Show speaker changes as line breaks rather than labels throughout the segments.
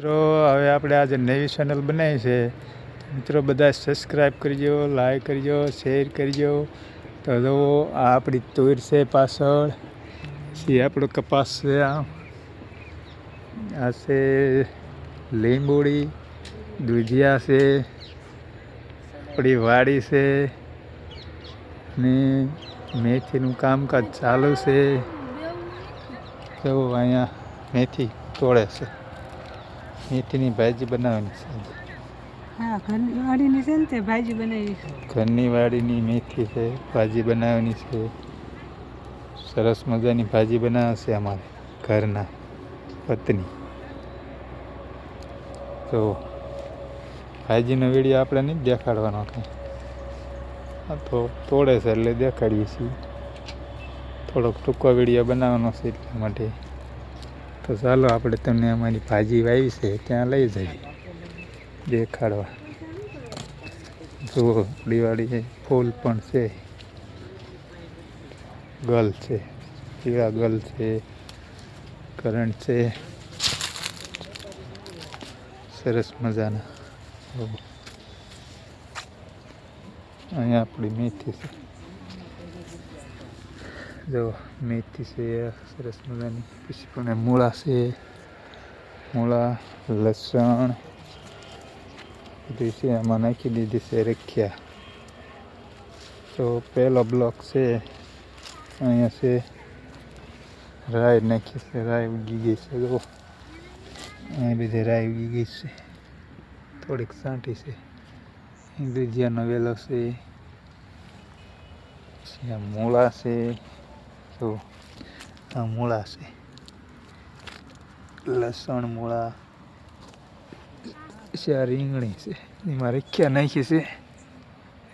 મિત્રો, હવે આપણે આજે નવી ચેનલ બનાવી છે. મિત્રો, બધા સબસ્ક્રાઈબ કરજો લાઈક કરજો શેર કરજો. તો જુઓ આ આપણી તુર છે પાછળ. પછી આપણો કપાસ છે આ. આ છે લીંબોળી દૂધિયા છે, આપણી વાડી છે ને મેથીનું કામકાજ ચાલુ છે. તો અહીંયા મેથી તોડે છે. મેથીની ભાજી બનાવવાની છે.
હા ઘરની વાડીની છે ને તે ભાજી બનાવી છે.
ઘરની વાડીની મેથી છે ભાજી બનાવવાની છે. સરસ મજાની ભાજી બનાવે છે અમારે ઘરના પત્ની. તો ભાજીનો વીડિયો આપણે નહીં દેખાડવાનો કંઈ. તો તોડે છે એટલે દેખાડીએ છીએ. થોડોક ટૂંકો વીડિયો બનાવવાનો છે એટલા માટે. તો ચાલો આપણે તમને અમારી ભાજી વાવી છે, ત્યાં લઈ જઈએ. દેખાડવા. જુઓ દિવાળી ફૂલ પણ છે. ગલ છે. પીળા ગલ છે. કરંટ છે. સરસ મજાના. અહીંયા આપણી મેથી છે. જો મેથી છે સરસ મજાની પછી પણ મૂળા છે મૂળા લસણ બધી છે એમાં નાખી દીધી છે રખ્યા તો પહેલો બ્લોક છે અહીંયા છે રાઈ નાખી છે રાઈ ઉગી ગઈ છે જો અહીં બધી રાઈ ઉગી ગઈ છે થોડીક સાંટી છે દૂધિયાનો વેલો છે મૂળા છે જો આ મૂળા છે. લસણ મૂળા. છે આ રીંગણી છે. એમાં રીખ્યા નાખી છે.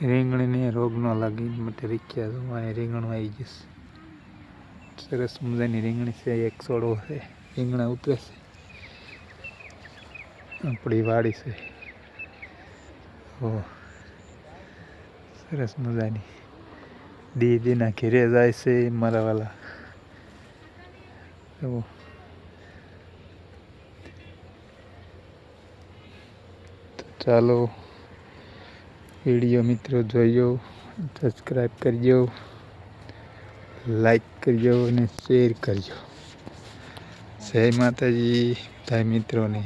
રીંગણીને રોગ ન લાગે માટે રીખ્યા તો અહીં રીંગણું આવી જશે સરસ મજાની રીંગણી છે. એક છોડવો છે. રીંગણા ઉતરે છે. આપણી વાડી છે. ઓ સરસ મજાની. દીદીના ઘેરે જાય છે મારા વાલા. તો ચાલો, વીડિયો મિત્રો જોજો સબસ્ક્રાઈબ કરજો લાઈક કરજો અને શેર કરજો. જય માતાજી બધા મિત્રોને.